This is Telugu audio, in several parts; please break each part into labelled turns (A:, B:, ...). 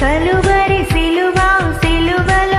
A: కలువరి సిలువ సిలువలో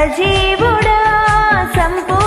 A: సజీవుడా సంపూ